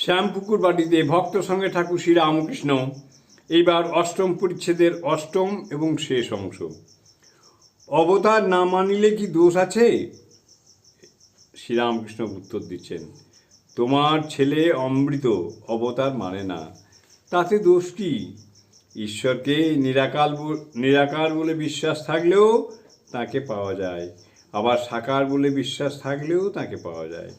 শ্যামপুকুর বাড়িতে ভক্ত সঙ্গে ঠাকুর শ্রী রামকৃষ্ণ। এইবার অষ্টম পরিচ্ছেদের অষ্টম এবং শেষ অংশ। অবতার না মানিলে কি দোষ আছে? শ্রীরামকৃষ্ণ উত্তর দিচ্ছেন, তোমার ছেলে অমৃত অবতার মানে না, তাতে দোষ কি? ঈশ্বরকে নিরাকার ব- নিরাকার বলে বিশ্বাস থাকলেও তাকে পাওয়া যায়, আবার সাকার বলে বিশ্বাস থাকলেও তাকে পাওয়া যায়।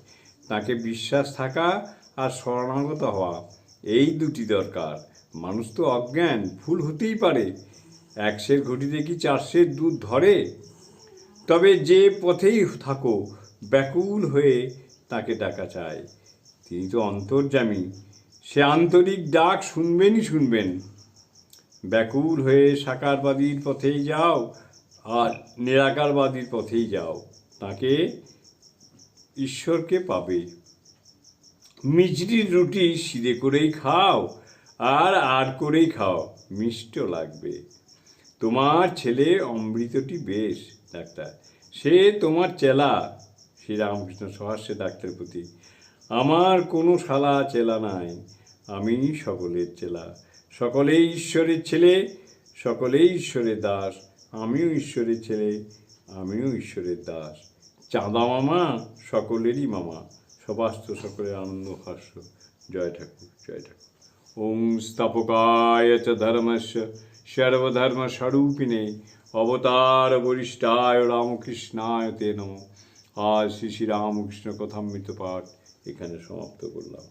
তাকে বিশ্বাস থাকা আর শরণাগত হওয়া, এই দুটি দরকার। মানুষ তো অজ্ঞান, ভুল হতেই পারে। একশের ঘটিতে কি চারশের দুধ ধরে? তবে যে পথেই থাকো, ব্যাকুল হয়ে তাকে ডাকা চায় তিনি তো অন্তর্যামী, সে আন্তরিক ডাক শুনবেনই শুনবেন। ব্যাকুল হয়ে সাকারবাদীর পথেই যাও, আর নিরাকারবাদীর পথেই যাও। তাকে ঈশ্বরকে পাবে। মিষ্টির রুটি সিদে করেই খাও, আর আর করেই খাও, মিষ্ট লাগবে। তোমার ছেলে অমৃতটি বেশ, ডাক্তার। সে তোমার চেলা, শ্রীরামকৃষ্ণ সহাস্যে ডাক্তারের প্রতি। আমার কোনো শালা চেলা নাই, আমি সকলের চেলা। সকলেই ঈশ্বরের ছেলে সকলেই ঈশ্বরের দাস, আমিও ঈশ্বরের ছেলে, আমিও ঈশ্বরের দাস। চাঁদা মামা, সকলেরই মামা। সবাস্ত সকলে আনন্দ হাস্য জয় ঠাকুর জয় ঠাকুর। ওং স্থাপকায় চ ধর্মস্য সর্বধর্মস্বরূপিণে অবতার বরিষ্ঠায় রামকৃষ্ণায় তে নম। আজ শ্রী শ্রী রামকৃষ্ণ কথামৃত পাঠ এখানে সমাপ্ত করলাম।